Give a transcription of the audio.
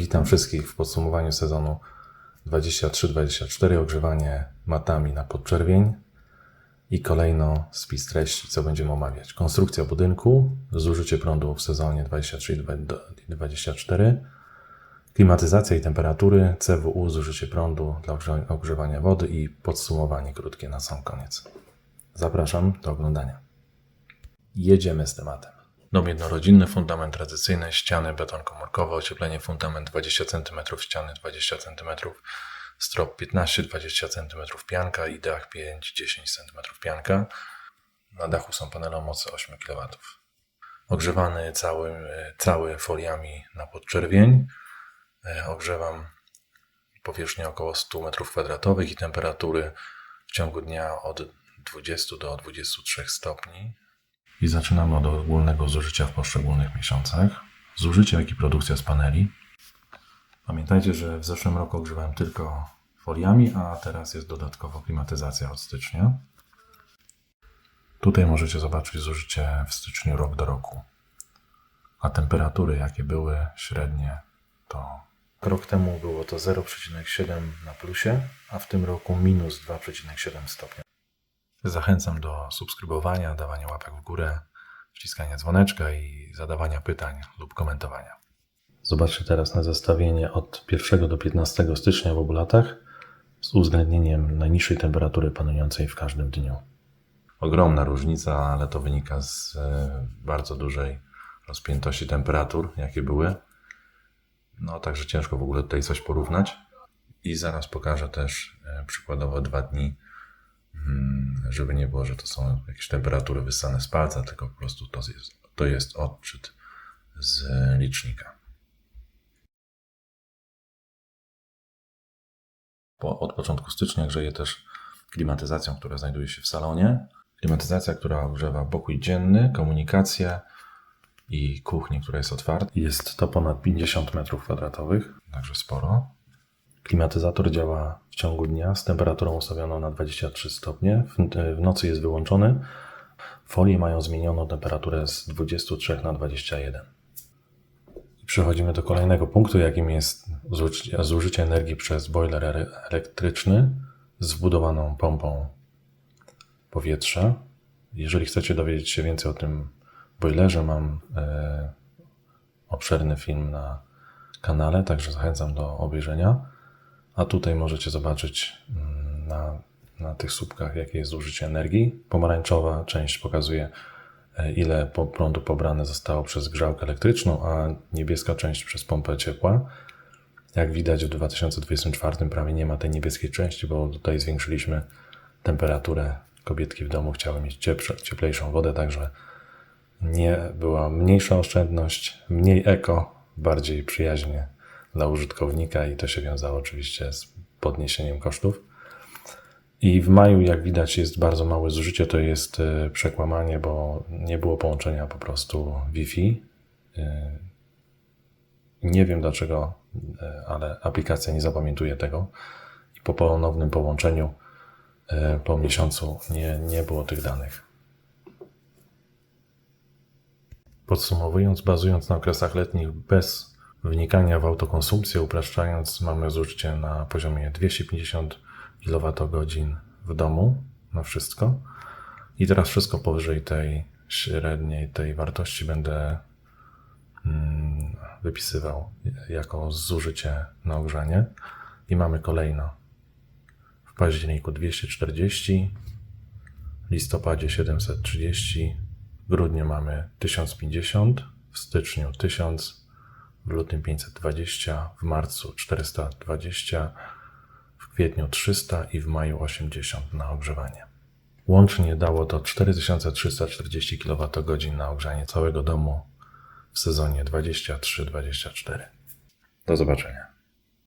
Witam wszystkich w podsumowaniu sezonu 23-24 ogrzewanie matami na podczerwień i kolejno spis treści, co będziemy omawiać. Konstrukcja budynku, zużycie prądu w sezonie 23-24, klimatyzacja i temperatury, CWU, zużycie prądu dla ogrze- ogrzewania wody i podsumowanie krótkie na sam koniec. Zapraszam do oglądania. Jedziemy z tematem. Dom jednorodzinny, fundament tradycyjny, ściany beton komórkowy, ocieplenie fundament 20 cm, ściany 20 cm, strop 15-20 cm pianka i dach 5-10 cm pianka. Na dachu są panele o mocy 8 kW. Ogrzewany cały, cały foliami na podczerwień. E, Ogrzewam powierzchnię około 100 m2 i temperatury w ciągu dnia od 20 do 23 stopni. I zaczynamy od ogólnego zużycia w poszczególnych miesiącach. Zużycie, jak i produkcja z paneli. Pamiętajcie, że w zeszłym roku ogrzewałem tylko foliami, a teraz jest dodatkowo klimatyzacja od stycznia. Tutaj możecie zobaczyć zużycie w styczniu rok do roku. A temperatury, jakie były średnie, to rok temu było to 0,7 na plusie, a w tym roku minus 2,7 stopnia. Zachęcam do subskrybowania, dawania łapek w górę, wciskania dzwoneczka i zadawania pytań lub komentowania. Zobaczcie teraz na zestawienie od 1 do 15 stycznia w obu latach z uwzględnieniem najniższej temperatury panującej w każdym dniu. Ogromna różnica, ale to wynika z e, bardzo dużej rozpiętości temperatur, jakie były. No, także ciężko w ogóle tutaj coś porównać. I zaraz pokażę też e, przykładowo dwa dni żeby nie było, że to są jakieś temperatury wyssane z palca, tylko po prostu to jest, to jest odczyt z licznika. Po, od początku stycznia grzeję też klimatyzacją, która znajduje się w salonie. Klimatyzacja, która ogrzewa pokój dzienny, komunikację i kuchnię, która jest otwarta. Jest to ponad 50 m2, także sporo. Klimatyzator działa w ciągu dnia z temperaturą ustawioną na 23 stopnie. W, nocy jest wyłączony. Folie mają zmienioną temperaturę z 23 na 21. I przechodzimy do kolejnego punktu, jakim jest zużycie, energii przez boiler ele- elektryczny z wbudowaną pompą powietrza. Jeżeli chcecie dowiedzieć się więcej o tym boilerze, mam e, obszerny film na kanale, także zachęcam do obejrzenia. A tutaj możecie zobaczyć mm, na, na tych słupkach, jakie jest zużycie energii. Pomarańczowa część pokazuje, e, ile prądu pobrane zostało przez grzałkę elektryczną, a niebieska część przez pompę ciepła. Jak widać, w 2024 prawie nie ma tej niebieskiej części, bo tutaj zwiększyliśmy temperaturę. Kobietki w domu chciały mieć ciepsze, cieplejszą wodę, także nie była mniejsza oszczędność, mniej eko, bardziej przyjaźnie dla użytkownika i to się wiązało oczywiście z podniesieniem kosztów. I w maju, jak widać, jest bardzo małe zużycie, to jest e, przekłamanie, bo nie było połączenia po prostu Wi-Fi. E, Nie wiem dlaczego, e, ale aplikacja nie zapamiętuje tego i po ponownym połączeniu po miesiącu nie, nie było tych danych. Podsumowując, bazując na okresach letnich bez wnikania w autokonsumpcję, upraszczając, mamy zużycie na poziomie 250 kWh w domu na wszystko. I teraz wszystko powyżej tej średniej, tej wartości będę mm, wypisywał jako zużycie na ogrzanie. I mamy kolejno w październiku 240, w listopadzie 730, w grudniu mamy 1050, w styczniu 1000, w lutym 520, w marcu 420, w kwietniu 300 i w maju 80 na ogrzewanie. Łącznie dało to 4340 kWh na ogrzanie całego domu w sezonie 23-24. Do zobaczenia.